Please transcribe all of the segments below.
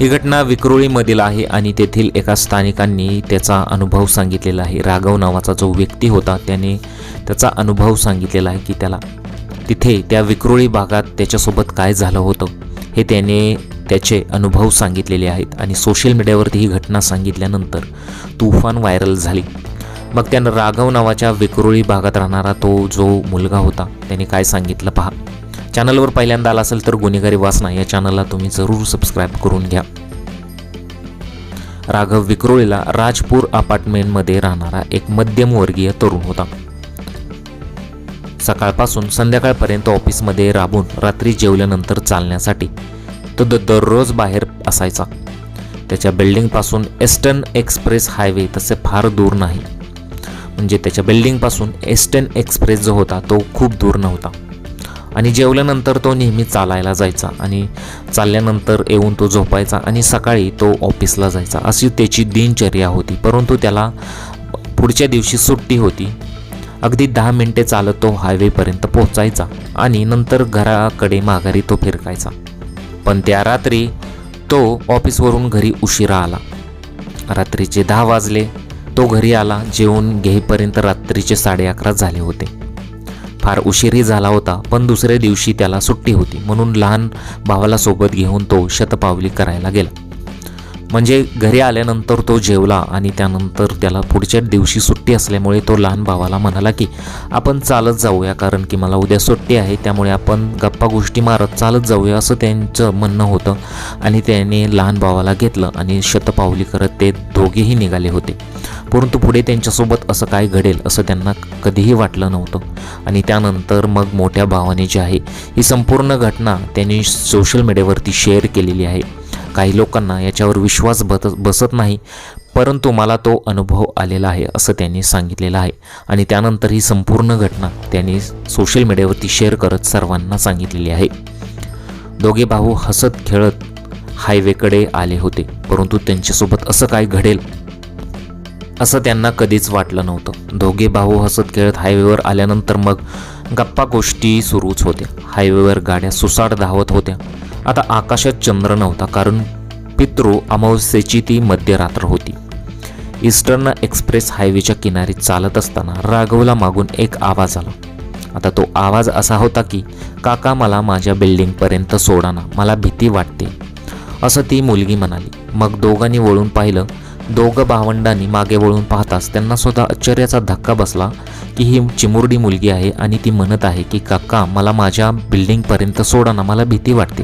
ही घटना विक्रोळीमधील आहे आणि तेथील एका स्थानिकांनी त्याचा अनुभव सांगितलेला आहे. राघव नावाचा जो व्यक्ती होता त्याने त्याचा अनुभव सांगितलेला आहे की त्याला तिथे त्या विक्रोळी भागात त्याच्यासोबत काय झालं होतं हे त्याने त्याचे अनुभव सांगितलेले आहेत आणि सोशल मीडियावरती ही घटना सांगितल्यानंतर तुफान व्हायरल झाली. मग त्यानं राघव नावाच्या विक्रोळी भागात राहणारा तो जो मुलगा होता त्याने काय सांगितलं पहा. चॅनलवर पहिल्यांदा आला असेल तर गुन्हेगारी वासना या चॅनलला तुम्ही जरूर सबस्क्राईब करून घ्या. राघव विक्रोळीला राजपूर अपार्टमेंटमध्ये राहणारा एक मध्यमवर्गीय तरुण होता. सकाळपासून संध्याकाळपर्यंत ऑफिसमध्ये राबून रात्री जेवल्यानंतर चालण्यासाठी तो द- दररोज बाहेर असायचा. त्याच्या बिल्डिंगपासून एस्टर्न एक्सप्रेस हायवे तसे फार दूर नाही. म्हणजे त्याच्या बिल्डिंगपासून एस्टर्न एक्सप्रेस जो होता तो खूप दूर नव्हता. आणि जेवल्यानंतर तो नेहमी चालायला जायचा आणि चालल्यानंतर येऊन तो झोपायचा आणि सकाळी तो ऑफिसला जायचा. अशी त्याची दिनचर्या होती. परंतु त्याला पुढच्या दिवशी सुट्टी होती. अगदी दहा मिनटे चालत तो हायवेपर्यंत पोहोचायचा आणि नंतर घराकडे माघारी तो फिरकायचा. पण त्या रात्री तो ऑफिसवरून घरी उशिरा आला. रात्रीचे दहा वाजले. तो घरी आला. जेवून घेईपर्यंत रात्रीचे साडे अकरा झाले होते. फार उशीरही झाला होता पण दुसऱ्या दिवशी त्याला सुट्टी होती. म्हणून लहान भावाला सोबत घेऊन तो शतपावली करायला गेला. म्हणजे घरी आल्यानंतर तो जेवला आणि त्यानंतर त्याला पुढच्या दिवशी सुट्टी असल्यामुळे तो लहान भावाला म्हणाला की आपण चालत जाऊया कारण की मला उद्या सुट्टी आहे त्यामुळे आपण गप्पा गोष्टी मारत चालत जाऊया असं त्यांचं म्हणणं होतं. आणि त्याने लहान भावाला घेतलं आणि शतपावली करत ते दोघेही निघाले होते. परंतु पुढे त्यांच्यासोबत असं काय घडेल असं त्यांना कधीही वाटलं नव्हतं. आणि त्यानंतर मग मोठ्या भावाने जी आहे ही संपूर्ण घटना त्यांनी सोशल मीडियावरती शेअर केलेली आहे. काही लोकांना याच्यावर विश्वास बत बसत नाही परंतु मला तो अनुभव आलेला आहे असं त्यांनी सांगितलेलं आहे. आणि त्यानंतर ही संपूर्ण घटना त्यांनी सोशल मीडियावरती शेअर करत सर्वांना सांगितलेली आहे. दोघे भाऊ हसत खेळत हायवेकडे आले होते परंतु त्यांच्यासोबत असं काय घडेल? असं त्यांना कधीच वाटलं नव्हतं. दोघे भाऊ हसत खेळत हायवेवर आल्यानंतर मग गप्पा गोष्टी सुरूच होत्या. हायवेवर गाड्या सुसाट धावत होत्या. आता आकाशात चंद्र नव्हता कारण पितृ अमावस्येची ती मध्यरात्र होती. ईस्टर्न एक्सप्रेस हायवेच्या किनारी चालत असताना राघवला मागून एक आवाज आला. आता तो आवाज असा होता की काका मला माझ्या बिल्डिंगपर्यंत सोडा ना मला भीती वाटते. असं ती मुलगी म्हणाली. मग दोघांनी वळून पाहिलं दोघं भावंडांनी मागे वळून पाहताच त्यांना स्वतः आश्चर्याचा धक्का बसला की ही चिमुरडी मुलगी आहे आणि ती म्हणत आहे की काका मला माझ्या बिल्डिंगपर्यंत सोडा ना मला भीती वाटते.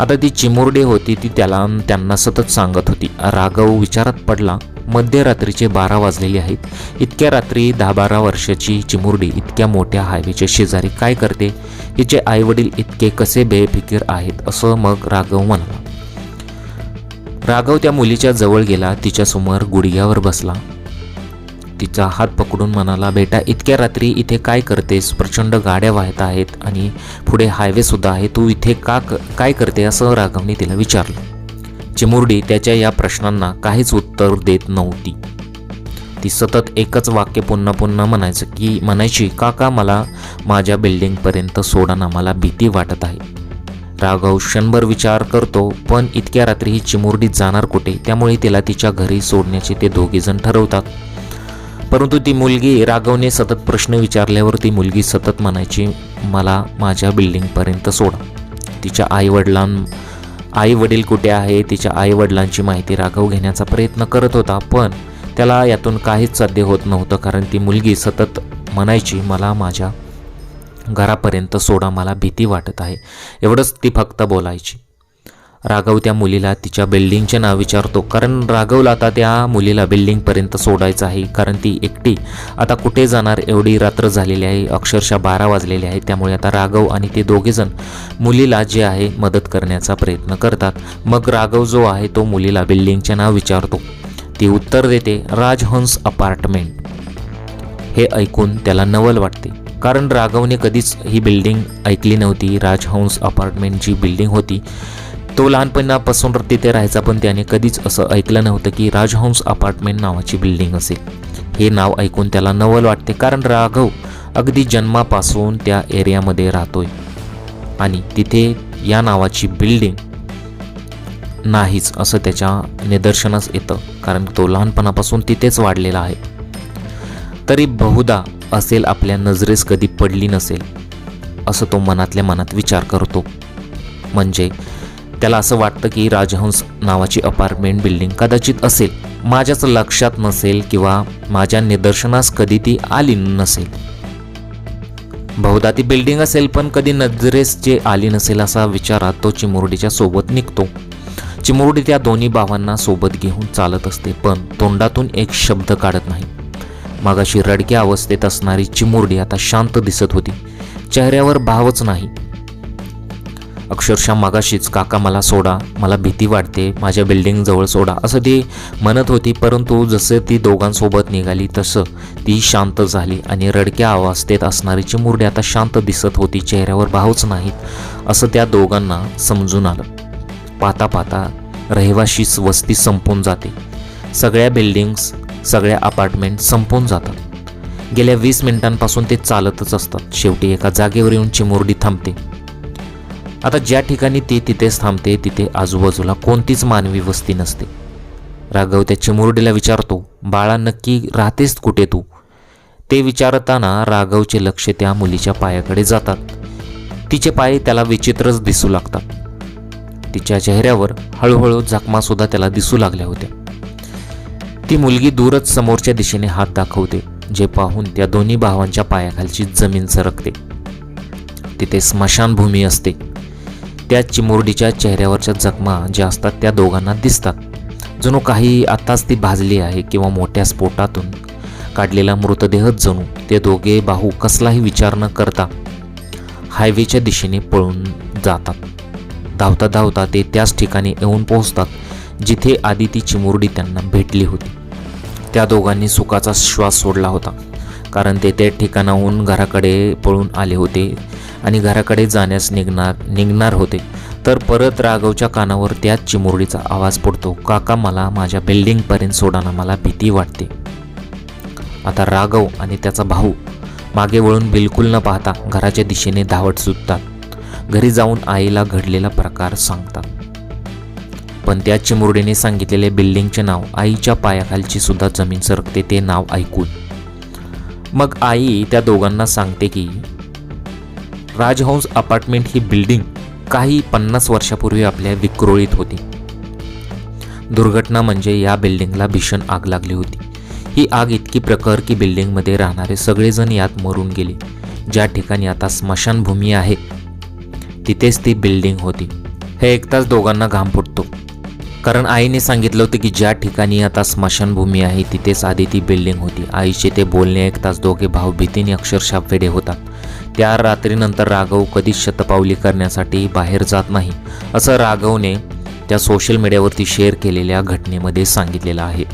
आता ती चिमुरडी होती ती त्याला त्यांना सतत सांगत होती. राघव विचारात पडला मध्यरात्रीचे बारा वाजलेले आहेत. इतक्या रात्री दहा बारा वर्षाची चिमुरडी इतक्या मोठ्या हायवेच्या शेजारी काय करते? हिचे आईवडील इतके कसे बेफिकीर आहेत? असं मग राघव म्हणाला. राघव त्या मुलीच्या जवळ गेला तिच्यासमोर गुडघ्यावर बसला. तिचा हात पकडून म्हणाला बेटा इतक्या रात्री इथे काय करतेस? प्रचंड गाड्या वाहत आहेत आणि पुढे हायवेसुद्धा आहे. तू इथे का क- काय करते? असं राघवने तिला विचारलं. चिमुरडी त्याच्या या प्रश्नांना काहीच उत्तर देत नव्हती. ती सतत एकच वाक्य पुन्हा पुन्हा म्हणायचं की म्हणायची काका मला माझ्या बिल्डिंगपर्यंत सोडाना मला भीती वाटत आहे. राघव क्षणभर विचार करतो पण इतक्या रात्री ही चिमुरडी जाणार कुठे? त्यामुळे तिला तिच्या घरी सोडण्याचे ते दोघेजण ठरवतात. परंतु ती मुलगी राघवने सतत प्रश्न विचारल्यावर ती मुलगी सतत म्हणायची मला माझ्या बिल्डिंगपर्यंत सोडा. तिच्या आईवडिलां आई वडील कुठे आहे? तिच्या आई वडिलांची माहिती राघव घेण्याचा प्रयत्न करत होता पण त्याला यातून काहीच साध्य होत नव्हतं कारण ती मुलगी सतत म्हणायची मला माझ्या घरापर्यंत सोडा मला भीती वाटत आहे. एवढंच ती फक्त बोलायची. राघव त्या मुलीला तिच्या बिल्डिंगचे नाव विचारतो. कारण राघवला आता त्या मुलीला बिल्डिंगपर्यंत सोडायचं आहे. कारण ती एकटी आता कुठे जाणार एवढी रात्र झालेली आहे. अक्षरशः बारा वाजलेले आहे त्यामुळे आता राघव आणि ते दोघेजण मुलीला जे आहे मदत करण्याचा प्रयत्न करतात. मग राघव जो आहे तो मुलीला बिल्डिंगचे नाव विचारतो. ती उत्तर देते राजहंस अपार्टमेंट. हे ऐकून त्याला नवल वाटते. कारण राघवने कधीच ही बिल्डिंग ऐकली नव्हती. राजहंस अपार्टमेंट जी बिल्डिंग होती. तो लहानपणापासून तिथे राहायचा पण त्याने कधीच असं ऐकलं नव्हतं की राजहंस अपार्टमेंट नावाची बिल्डिंग असेल. हे नाव ऐकून त्याला नवल वाटते कारण राघव अगदी जन्मापासून त्या एरियामध्ये राहतोय. आणि तिथे या नावाची बिल्डिंग नाहीच असं त्याच्या निदर्शनास येतं कारण तो लहानपणापासून तिथेच वाढलेला आहे. तरी बहुधा असेल आपल्या नजरेस कधी पडली नसेल असं तो मनातल्या मनात विचार करतो. म्हणजे त्याला असं वाटतं की राजहंस नावाची अपार्टमेंट बिल्डिंग कदाचित असेल माझ्याच लक्षात नसेल किंवा माझ्या निदर्शनास कधी ती आली नसेल. बहुधा ती बिल्डिंग असेल पण कधी नजरेस जे आली नसेल असा विचारात तो चिमुरडीच्या सोबत निघतो. चिमुरडी त्या दोन्ही भावांना सोबत घेऊन चालत असते पण तोंडातून एक शब्द काढत नाही. मागाशी रडक्या अवस्थेत असणारी चिमुरडी आता शांत दिसत होती. चेहऱ्यावर भावच नाही. अक्षरशः मागाशीच काका मला सोडा. मला भीती वाटते. माझ्या बिल्डिंगजवळ सोडा. असं ती म्हणत होती परंतु जसं ती दोघांसोबत निघाली तसं ती शांत झाली आणि रडक्या अवस्थेत असणारी चिमुरडी आता शांत दिसत होती. चेहऱ्यावर भावच नाहीत असं त्या दोघांना समजून आलं. पाहता पाहता रहिवाशीच वस्ती संपून जाते. सगळ्या बिल्डिंग्स सगळ्या अपार्टमेंट संपून जातात. गेल्या वीस मिनिटांपासून ते चालतच असतात. शेवटी एका जागेवर येऊन चिमुरडी थांबते. आता ज्या ठिकाणी ती तिथेच थांबते तिथे आजूबाजूला कोणतीच मानवी वस्ती नसते. राघव त्या चिमुरडीला विचारतो बाळा नक्की राहतेस कुठे तू? ते विचारताना राघवचे लक्ष त्या मुलीच्या पायाकडे जातात. तिचे पाय त्याला विचित्रच दिसू लागतात. तिच्या चेहऱ्यावर हळूहळू जखमासुद्धा त्याला दिसू लागल्या होत्या. ती मुलगी दूरच समोरच्या दिशेने हात दाखवते जे पाहून त्या दोन्ही भावांच्या पायाखालची जमीन सरकते. तिथे स्मशानभूमी असते. त्या चिमुरडीच्या चेहऱ्यावरच्या जखमा ज्या असतात त्या दोघांना दिसतात. जणू काही आत्ताच ती भाजली आहे किंवा मोठ्या स्फोटातून काढलेला मृतदेहच जणू ते दोघे भाऊ कसलाही विचार न करता हायवेच्या दिशेने पळून जातात. धावता धावता ते त्याच ठिकाणी येऊन पोहोचतात. जिथे आधी ती चिमुरडी त्यांना भेटली होती. त्या दोघांनी सुखाचा श्वास सोडला होता कारण ते त्या ठिकाणाहून घराकडे पळून आले होते आणि घराकडे जाण्यास निघणार निघणार होते. तर परत राघवच्या कानावर त्याच चिमुरडीचा आवाज पडतो काका मला माझ्या बिल्डिंगपर्यंत सोडाना मला भीती वाटते. आता राघव आणि त्याचा भाऊ मागे वळून बिलकुल न पाहता घराच्या दिशेने धावत सुटतात. घरी जाऊन आईला घडलेला प्रकार सांगतात. पण त्या चिमुरडीने सांगितलेले बिल्डिंगचे नाव आईच्या पायाखालची सुद्धा जमीन सरकते ते नाव ऐकून. मग आई त्या दोघांना सांगते की राजहंस अपार्टमेंट ही बिल्डिंग काही पन्नास वर्षापूर्वी आपल्या विक्रोळीत होती. दुर्घटना म्हणजे या बिल्डिंगला भीषण आग लागली होती. ही आग इतकी प्रखर की बिल्डिंगमध्ये राहणारे सगळेजण यात मरून गेले. ज्या ठिकाणी आता स्मशानभूमी आहे तिथेच ती बिल्डिंग होती. हे ऐकताच दोघांना घाम फुटतो. कारण आईने सांगितलं होतं की ज्या ठिकाणी आता स्मशानभूमी आहे तिथेच आधी ती बिल्डिंग होती. आईचे ते बोलणे ऐकताच दोघे भाऊ भीतीने अक्षरशः वेडे होतात. त्या रात्रीनंतर राघव कधीच शतपावली करण्यासाठी बाहेर जात नाही असं राघवने त्या सोशल मीडियावरती शेअर केलेल्या घटनेमध्ये सांगितलेलं आहे.